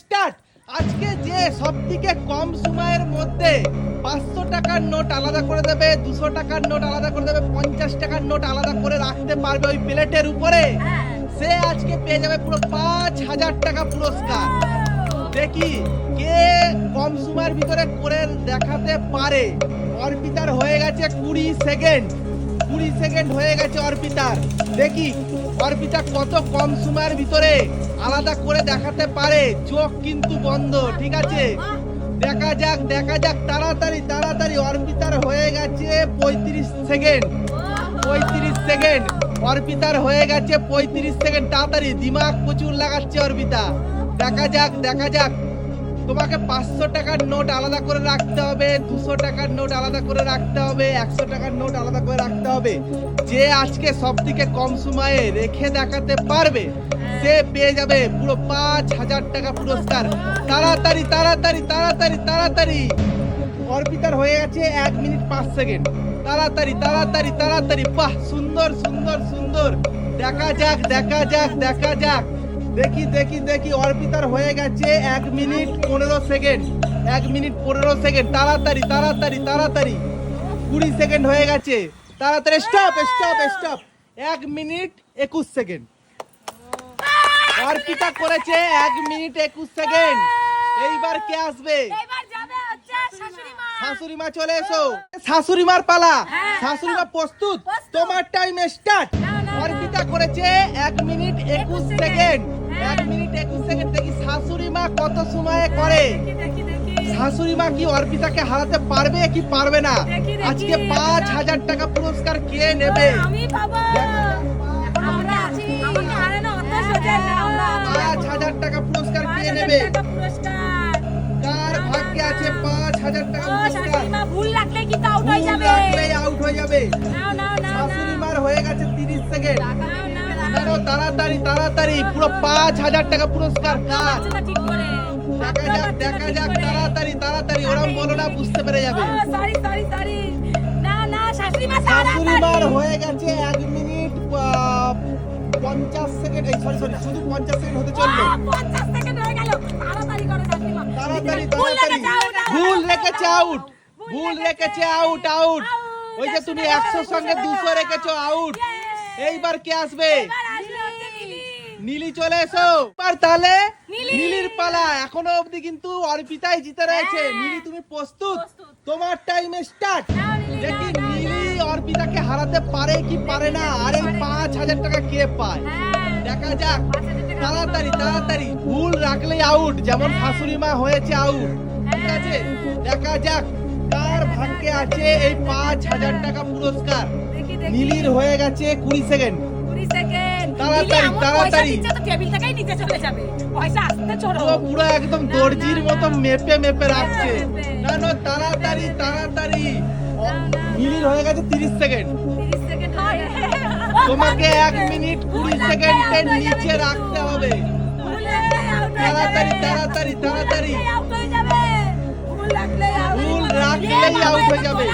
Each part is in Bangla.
স্টার্ট আজকে যে সব থেকে কম সময়ের মধ্যে পাঁচশো টাকার নোট আলাদা করে দেবে দুশো টাকার নোট আলাদা করে দেবে পঞ্চাশ টাকার নোট আলাদা করে রাখতে পারবে ওই প্লেটের উপরে। সে আজকে পেয়ে যাবে পুরো পাঁচ হাজার টাকা পুরস্কার। দেখি কে কম সময়ের ভিতরে করে দেখাতে পারে। অর্পিতার হয়ে গেছে কুড়ি সেকেন্ড কুড়ি সেকেন্ড হয়ে গেছে অর্পিতার। দেখি, অর্পিতা কত কম সময়ের ভিতরে আলাদা করে দেখাতে পারে। চোখ কিন্তু বন্ধ, ঠিক আছে? দেখা যাক দেখা যাক, তাড়াতাড়ি তাড়াতাড়ি, অর্পিতার হয়ে গেছে পঁয়ত্রিশ সেকেন্ড। পঁয়ত্রিশ সেকেন্ড, অর্পিতার হয়ে গেছে পঁয়ত্রিশ সেকেন্ড, তাড়াতাড়ি, দিমাগ প্রচুর লাগাচ্ছে অর্পিতা। দেখা যাক দেখা যাক। তোমাকে পাঁচশো টাকার নোট আলাদা করে রাখতে হবে, দুশো টাকার নোট আলাদা করে রাখতে হবে, একশো টাকার নোট আলাদা করে রাখতে হবে। যে আজকে সব থেকে কম সময়ে রেখে দেখাতে পারবে, সে পেয়ে যাবে পুরো পাঁচ হাজার টাকা পুরস্কার। তাড়াতাড়ি তাড়াতাড়ি তাড়াতাড়ি তাড়াতাড়ি। অর্পিতার হয়ে গেছে এক মিনিট পাঁচ সেকেন্ড। তাড়াতাড়ি তাড়াতাড়ি তাড়াতাড়ি। বাহ, সুন্দর সুন্দর সুন্দর। দেখা যাক দেখা যাক দেখা যাক। দেখি দেখি দেখি অর্পিতার হয়ে গেছে এক মিনিট পনেরো সেকেন্ড। এক মিনিট পনেরো সেকেন্ড। তাড়াতাড়ি তাড়াতাড়ি তাড়াতাড়ি। কুড়ি সেকেন্ড হয়ে গেছে। তাড়াতাড়ি স্টপ স্টপ স্টপ এক মিনিট একুশ সেকেন্ড। অর্পিতা করেছে এক মিনিট একুশ সেকেন্ড। এইবার কে আসবে? শাশুড়ি মা। চলে এসো। শাশুড়ি মার পালা। হ্যাঁ। শাশুড়ি মা প্রস্তুত। তোমার টাইম স্টার্ট অর্পিতা করেছে এক মিনিট একুশ সেকেন্ড। হ্যাঁ। এক মিনিট একুশ সেকেন্ড দেখি শাশুড়ি মা কত সময়ে করে? শাশুড়ি মা কি অর্পিতাকে হারাতে পারবে কি পারবে না। আজকে পাঁচ হাজার টাকা পুরস্কার কে নেবে? আমরা পাঁচ হাজার টাকা পুরস্কার কে নেবে? কার ভাগ্যে আছে পাঁচ হাজার টাকা পুরস্কার? ভুল আউট হয়ে যাবে। আউট হয়ে যাবে। শাশুড়ি মার হয়ে গেছে তিরিশ সেকেন্ড। আরও তাড়াতাড়ি তাড়াতাড়ি পুরো পাঁচ হাজার টাকা পুরস্কার কার? ঠিক করে। দেখা যাক দেখা যাক তাড়াতাড়ি তাড়াতাড়ি ওরম বলো না বুঝতে পেরে যাবে। শাশুড়ি মার হয়ে গেছে এক মিনিট পঞ্চাশ সেকেন্ড। এই সরি সরি শুধু পঞ্চাশ সেকেন্ড হতে চলল। আহ, 50 সেকেন্ড গেল। তাড়াতাড়ি তাড়াতাড়ি ভুল রেখেছে আউট ভুল রেখেছে আউট আউট ওই যে তুমি একশোর সঙ্গে দুশো রেখেছো আউট এইবার কে আসবে? নীলি। চলে এসো এবার তাহলে নীলি। নীলির পালা এখনও অবধি কিন্তু অর্পিতাই জিতে রয়েছে হ্যাঁ। নীলি তুমি প্রস্তুত। তোমার টাইম স্টার্ট দেখি নীলি অর্পিতাকে হারাতে পারে কি পারে না আর এই পাঁচ হাজার টাকা কে পায় হ্যাঁ। দেখা যাক তাড়াতাড়ি তাড়াতাড়ি ভুল রাখলেই আউট যেমন হ্যাঁ। শাশুড়ি মা হয়েছে আউট ঠিক। আছে দেখা যাক কার ভাগ্যে আছে এই পাঁচ হাজার টাকা পুরস্কার। নীলির হয়ে গেছে কুড়ি সেকেন্ড। তাড়াতাড়ি, তাড়াতাড়ি। টেবিল থেকেই নিচে চলে যাবে। পয়সা আসতে ছোড়ো। পুরো পুরো একদম দর্জির মতো মেপে মেপে রাখছে। না না তাড়াতাড়ি তাড়াতাড়ি হয়ে গেছে তিরিশ সেকেন্ড 30 সেকেন্ড হয়ে তোমাকে এক মিনিট কুড়ি ভুল রাখলে সেকেন্ডের out যাবে নিচে রাখতে হবে তাড়াতাড়ি, তাড়াতাড়ি, তাড়াতাড়ি। ভুল রাখলেই out হয়ে যাবে।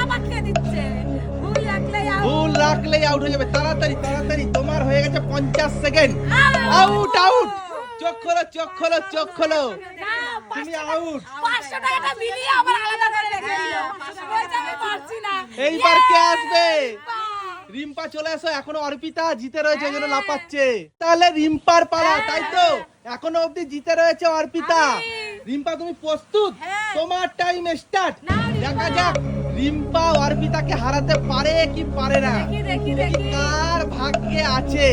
রাখলেই আউট হয়ে যাবে। তাড়াতাড়ি তাড়াতাড়ি তোমার হয়ে গেছে পঞ্চাশ সেকেন্ড আউট আউট চোখ খোলো চোখ খোলো চোখ খোলো। তুমি আউট। এইবার কে আসবে? রিম্পা চলে এসো। এখনও অর্পিতা জিতে রয়েছে জন্য লাপাচ্ছে তাহলে রিম্পার পালা তাই তো? এখনও অবধি জিতে রয়েছে অর্পিতা। রিম্পা তুমি প্রস্তুত? হ্যাঁ। তোমার টাইম স্টার্ট দেখা যাক। রিম্পা অর্পিতাকে হারাতে পারে কি পারে না। কার ভাগ্যে আছে।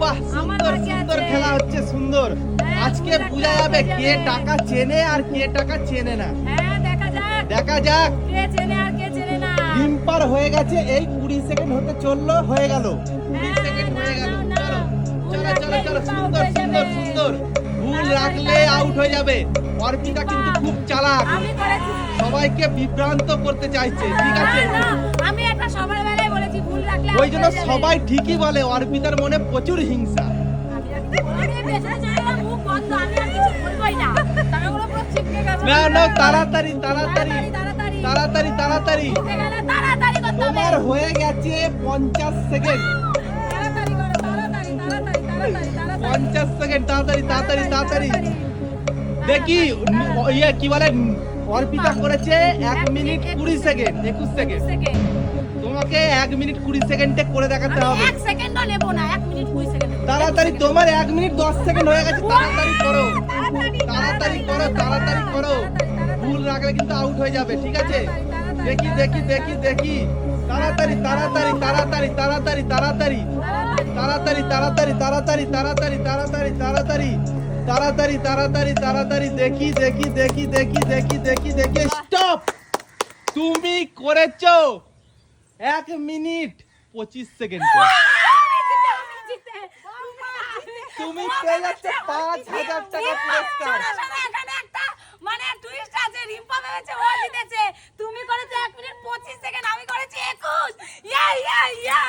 বাহ সুন্দর সুন্দর খেলা হচ্ছে সুন্দর। হ্যাঁ, আজকে বোঝা যাবে কে টাকা চেনে আর কে টাকা চেনে না? হ্যাঁ, দেখা যাক। রিম্পার হয়ে গেছে এই কুড়ি সেকেন্ড হতে চলল হয়ে গেল। কুড়ি হ্যাঁ, সেকেন্ড হয়ে গেল। চলো চলো চলো চলো সুন্দর সুন্দর সুন্দর। ভুল রাখলে আউট হয়ে যাবে। অর্পিতা কিন্তু খুব চালাক। সবাইকে বিভ্রান্ত করতে চাইছে ঠিক আছে? না, না, আমি একটা সবার বেলায় বলেছি ভুল রাখলে ওই জন্য সবাই ঠিকই বলে অর্পিতার মনে প্রচুর হিংসা। না। না তাড়াতাড়ি তাড়াতাড়ি তাড়াতাড়ি, তাড়াতাড়ি। তোমার হয়ে গেছে পঞ্চাশ সেকেন্ড। পঞ্চাশ সেকেন্ড তাড়াতাড়ি তাড়াতাড়ি তাড়াতাড়ি। দেখি ইয়ে কি বলে অর্পিতা করেছে এক মিনিট কুড়ি সেকেন্ড একুশ সেকেন্ড। তোমাকে এক মিনিট কুড়ি সেকেন্ডে করে দেখাতে হবে। এক সেকেন্ডও নেব না এক মিনিট কুড়ি সেকেন্ড তাড়াতাড়ি তোমার এক মিনিট দশ সেকেন্ড হয়ে গেছে তাড়াতাড়ি করো। তাড়াতাড়ি করো তাড়াতাড়ি করো। ভুল রাখলে কিন্তু আউট হয়ে যাবে ঠিক আছে? দেখি দেখি দেখি দেখি। তাড়াতাড়ি তাড়াতাড়ি তাড়াতাড়ি তাড়াতাড়ি তাড়াতাড়ি। তাড়াতাড়ি তাড়াতাড়ি। তাড়াতাড়ি তাড়াতাড়ি তাড়াতাড়ি তাড়াতাড়ি তাড়াতাড়ি। তাড়াতাড়ি তাড়াতাড়ি তাড়াতাড়ি দেখি দেখি দেখি দেখি দেখি দেখি দেখি। স্টপ তুমি করেছ এক মিনিট পঁচিশ সেকেন্ড। তুমি পেয়ে যাচ্ছে পাঁচ হাজার টাকা পুরস্কার। মানে টুইস্ট আছে রিম্পা ভেবেছে ও জিতেছে। তুমি করেছ এক মিনিট পঁচিশ সেকেন্ড আমি করেছি একুশ। ইয়া ইয়া ইয়া